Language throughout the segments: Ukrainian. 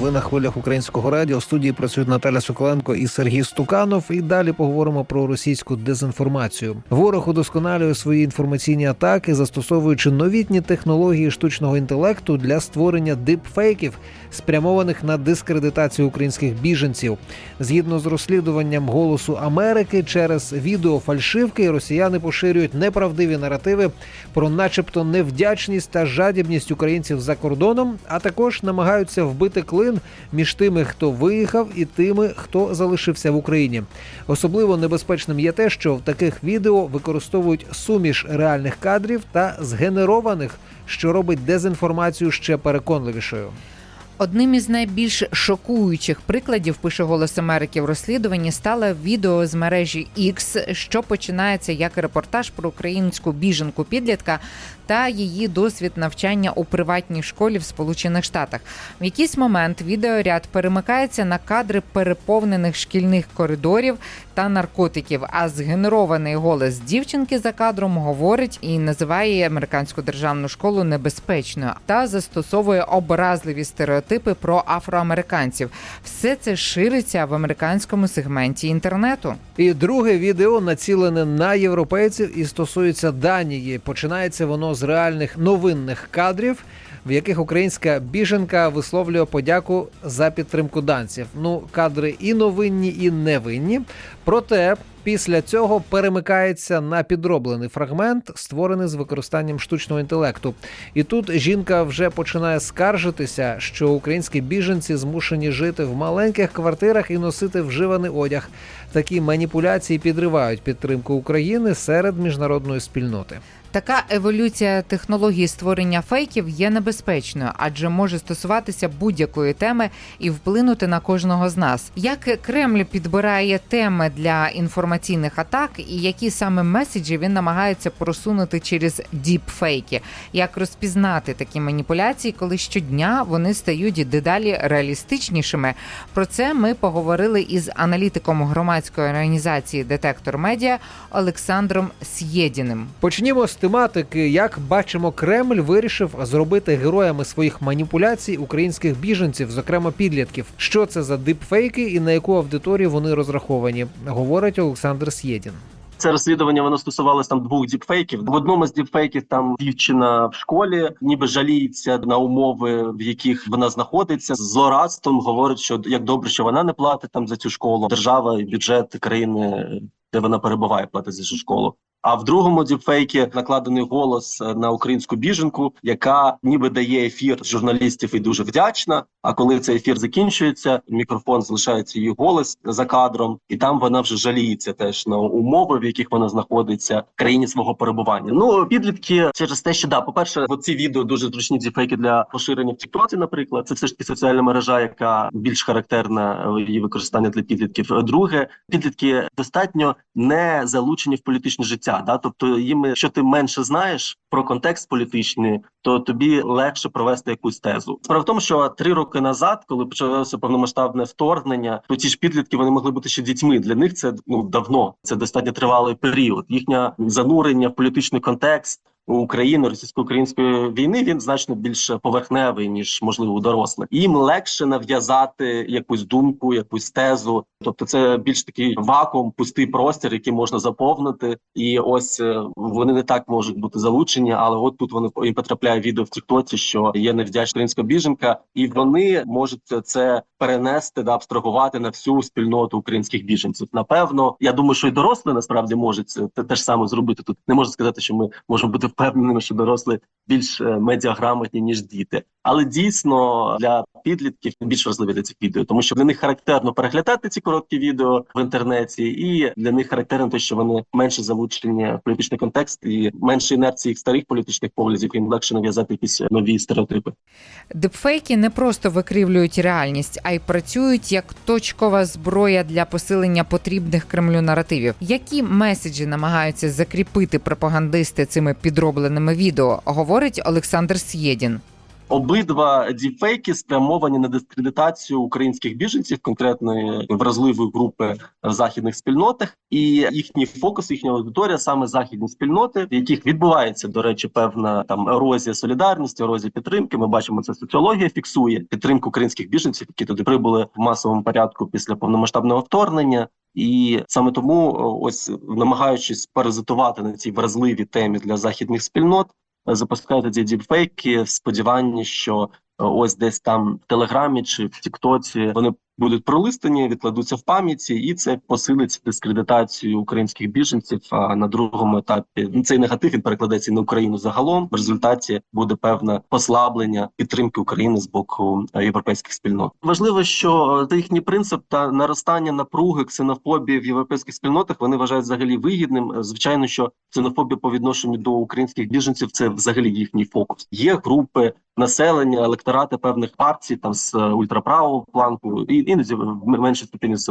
Ви на хвилях українського радіо в студії працюють Наталя Соколенко і Сергій Стуканов. І далі поговоримо про російську дезінформацію. Ворог удосконалює свої інформаційні атаки, застосовуючи новітні технології штучного інтелекту для створення дипфейків, спрямованих на дискредитацію українських біженців. Згідно з розслідуванням голосу Америки, через відеофальшивки росіяни поширюють неправдиві наративи про, начебто, невдячність та жадібність українців за кордоном, а також намагаються вбити клин між тими, хто виїхав, і тими, хто залишився в Україні. Особливо небезпечним є те, що в таких відео використовують суміш реальних кадрів та згенерованих, що робить дезінформацію ще переконливішою. Одним із найбільш шокуючих прикладів пише голос Америки в розслідуванні стало відео з мережі X, що починається як репортаж про українську біженку підлітка та її досвід навчання у приватній школі в Сполучених Штатах. В якийсь момент відеоряд перемикається на кадри переповнених шкільних коридорів та наркотиків. А згенерований голос дівчинки за кадром говорить і називає американську державну школу небезпечною та застосовує образливі стереотипи про афроамериканців. Все це шириться в американському сегменті інтернету. І друге відео націлене на європейців і стосується Данії. Починається воно з реальних новинних кадрів, в яких українська біженка висловлює подяку за підтримку данців. Ну, кадри і новинні, і невинні. Проте після цього перемикається на підроблений фрагмент, створений з використанням штучного інтелекту. І тут жінка вже починає скаржитися, що українські біженці змушені жити в маленьких квартирах і носити вживаний одяг. Такі маніпуляції підривають підтримку України серед міжнародної спільноти. Така еволюція технології створення фейків є небезпечною, адже може стосуватися будь-якої теми і вплинути на кожного з нас. Як Кремль підбирає теми для інформаційних атак, і які саме меседжі він намагається просунути через діпфейки? Як розпізнати такі маніпуляції, коли щодня вони стають дедалі реалістичнішими? Про це ми поговорили із аналітиком громадської організації Детектор Медіа Олександром Сєдіним. Почнімо з тематики, як бачимо, Кремль вирішив зробити героями своїх маніпуляцій українських біженців, зокрема підлітків. Що це за дипфейки і на яку аудиторію вони розраховані, говорить Олександр Сєдін. Це розслідування воно стосувалося там двох діпфейків. В одному з діпфейків там дівчина в школі, ніби жаліється на умови, в яких вона знаходиться. З злорадством говорить, що як добре, що вона не платить там за цю школу. Держава і бюджет країни, де вона перебуває, платить за цю школу. А в другому діпфейкі накладений голос е, на українську біженку, яка ніби дає ефір журналістів і дуже вдячна. А коли цей ефір закінчується, мікрофон залишається її голос за кадром, і там вона вже жаліється теж на умови, в яких вона знаходиться в країні свого перебування. Ну підлітки через те, що да, по перше, ці відео дуже зручні діпфейки для поширення в Тіктоці, наприклад, це все ж таки соціальна мережа, яка більш характерна її використання для підлітків. Друге, підлітки достатньо не залучені в політичне життя. Да, тобто їм, що ти менше знаєш про контекст політичний, то тобі легше провести якусь тезу. Справа в тому, що три роки назад, коли почалося повномасштабне вторгнення, то ті ж підлітки вони могли бути ще дітьми. Для них це ну давно це достатньо тривалий період. Їхнє занурення в політичний контекст. України російсько-української війни він значно більш поверхневий ніж можливо у дорослих. Їм легше нав'язати якусь думку, якусь тезу. Тобто, це більш такий вакуум, пустий простір, який можна заповнити. І ось е, вони не так можуть бути залучені, але от тут вони їм потрапляє відео в Тіктоці, що є невдячна українська біженка, і вони можуть це перенести да абстрагувати на всю спільноту українських біженців. Напевно, я думаю, що і дорослі насправді можуть це те ж саме зробити. Тут не можна сказати, що ми можемо бути впевненими, що дорослі більш е, медіаграмотні ніж діти, але дійсно для підлітків більш важливі для цих відео, тому що для них характерно переглядати ці короткі відео в інтернеті, і для них характерно те, що вони менше залучені в політичний контекст і менше інерції їх старих політичних поглядів, їм легше нав'язати якісь нові стереотипи. Дипфейки не просто викривлюють реальність, а й працюють як точкова зброя для посилення потрібних Кремлю наративів. Які меседжі намагаються закріпити пропагандисти цими підробленими відео, говорить Олександр Сєдін. Обидва діпфейки спрямовані на дискредитацію українських біженців, конкретної вразливої групи в західних спільнотах, і їхній фокус, їхня аудиторія саме західні спільноти, в яких відбувається до речі, певна там ерозія солідарності, ерозія підтримки. Ми бачимо, це соціологія фіксує підтримку українських біженців, які туди прибули в масовому порядку після повномасштабного вторгнення. І саме тому, ось намагаючись паразитувати на цій вразливій темі для західних спільнот, е, запускають ці діпфейки в сподіванні, що е, ось десь там в Телеграмі чи в Тіктоці вони будуть пролистані, відкладуться в пам'яті, і це посилить дискредитацію українських біженців. А на другому етапі ну, цей негатив він перекладеться на Україну загалом. В результаті буде певне послаблення підтримки України з боку е, європейських спільнот. Важливо, що е, їхній принцип та наростання напруги ксенофобії в європейських спільнотах вони вважають взагалі вигідним. Е, Звичайно, що ксенофобія по відношенню до українських біженців це взагалі їхній фокус. Є групи населення, електорати певних партій там з ультраправого флангу, і іноді в меншій ступені з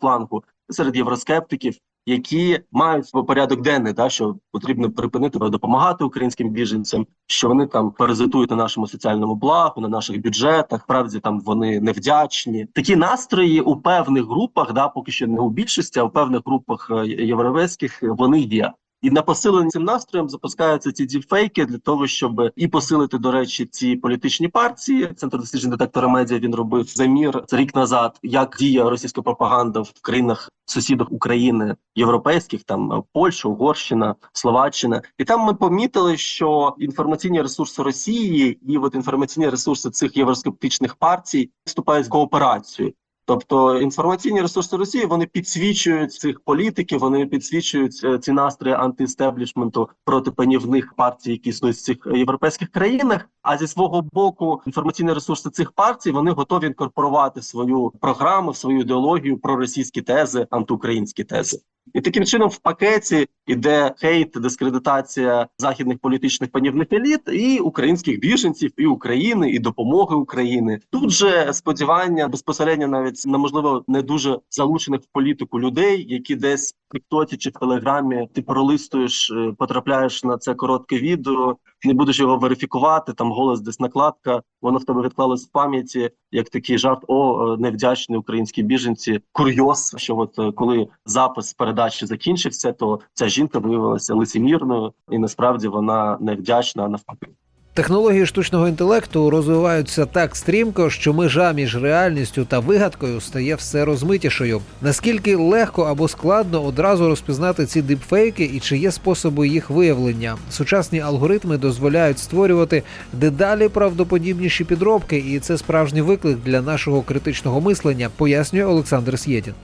флангу серед євроскептиків, які мають порядок денний, да що потрібно припинити допомагати українським біженцям, що вони там паразитують на нашому соціальному благу, на наших бюджетах. Правді там вони невдячні. Такі настрої у певних групах, да поки що не у більшості, а у певних групах е, європейських вони є. І на посилення цим настроєм запускаються ці діпфейки для того, щоб і посилити, до речі, ці політичні партії. Центр досліджень детектора медіа він робив замір рік назад, як діє російська пропаганда в країнах сусідах України європейських, там е, Польща, Угорщина, Словаччина. І там ми помітили, що інформаційні ресурси Росії і от інформаційні ресурси цих євроскептичних партій вступають в кооперацію. Тобто інформаційні ресурси Росії вони підсвічують цих політиків, вони підсвічують е, ці настрої антиестеблішменту проти панівних партій, які існують в цих європейських країнах. А зі свого боку, інформаційні ресурси цих партій вони готові інкорпорувати свою програму, свою ідеологію про російські тези, антиукраїнські тези. І таким чином в пакеті іде хейт, дискредитація західних політичних панівних еліт і українських біженців, і України, і допомоги України. Тут же сподівання безпосередньо навіть на можливо не дуже залучених в політику людей, які десь в Тіктоті чи в Телеграмі ти пролистуєш, е, потрапляєш на це коротке відео, не будеш його верифікувати. Там голос десь накладка, воно в тебе відклалось в пам'яті, як такий жарт. О, е, невдячні українські біженці. Курйоз, що от е, коли запис передачі закінчився, то ця жінка виявилася лицемірною, і насправді вона невдячна навпаки. Технології штучного інтелекту розвиваються так стрімко, що межа між реальністю та вигадкою стає все розмитішою. Наскільки легко або складно одразу розпізнати ці дипфейки і чи є способи їх виявлення? Сучасні алгоритми дозволяють створювати дедалі правдоподібніші підробки, і це справжній виклик для нашого критичного мислення, пояснює Олександр Сєдін.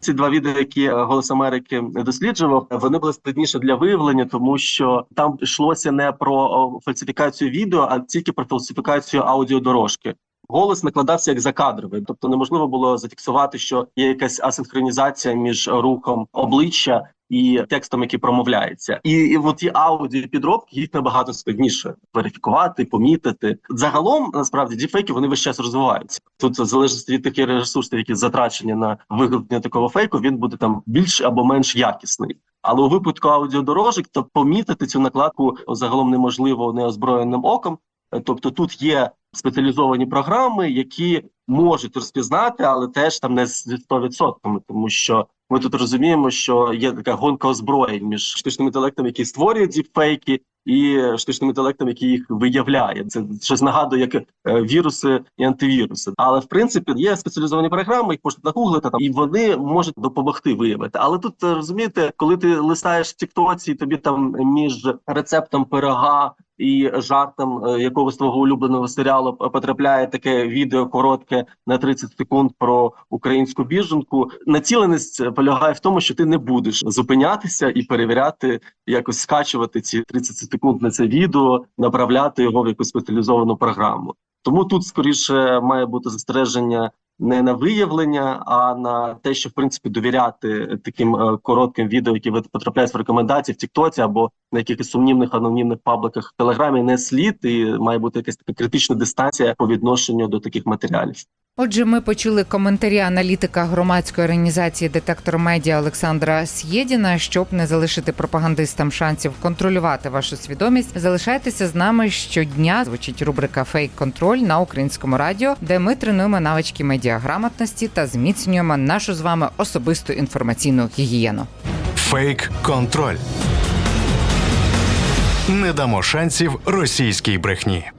Ці два відео, які е, Голос Америки досліджував, вони були складніше для виявлення, тому що там йшлося не про фальсифікацію відео, а тільки про фальсифікацію аудіодорожки. Голос накладався як закадровий, тобто неможливо було зафіксувати, що є якась асинхронізація між рухом обличчя і текстом, який промовляється, і, і от ті аудіо підробки їх набагато складніше верифікувати, помітити. Загалом насправді діпфейки вони весь час розвиваються. Тут в залежності від таких ресурсів, які затрачені на виготовлення такого фейку, він буде там більш або менш якісний. Але у випадку аудіодорожок, то помітити цю накладку загалом неможливо неозброєним оком. Тобто тут є спеціалізовані програми, які можуть розпізнати, але теж там не з 100%, тому що ми тут розуміємо, що є така гонка озброєнь між штучним інтелектом, який створює діпфейки, і штучним інтелектом, який їх виявляє. Це щось нагадує як е, віруси і антивіруси. Але в принципі є спеціалізовані програми, їх можна нагуглити там, і вони можуть допомогти виявити. Але тут е, розумієте, коли ти листаєш в Тіктоці, тобі там між рецептом пирога. І жартом е, якогось твого улюбленого серіалу потрапляє таке відео коротке на 30 секунд про українську біженку. Націленість полягає в тому, що ти не будеш зупинятися і перевіряти, якось скачувати ці 30 секунд на це відео, направляти його в якусь спеціалізовану програму. Тому тут скоріше має бути застереження не на виявлення, а на те, що в принципі довіряти таким е, коротким відео, які потрапляють в рекомендації в Тіктоці або на якихось сумнівних анонімних пабликах в Телеграмі, не слід і має бути якась така критична дистанція по відношенню до таких матеріалів. Отже, ми почули коментарі аналітика громадської організації Детектор Медіа Олександра Сєдіна. Щоб не залишити пропагандистам шансів контролювати вашу свідомість, залишайтеся з нами щодня. Звучить рубрика Фейк контроль на українському радіо, де ми тренуємо навички медіаграмотності та зміцнюємо нашу з вами особисту інформаційну гігієну. Фейк контроль. Не дамо шансів російській брехні.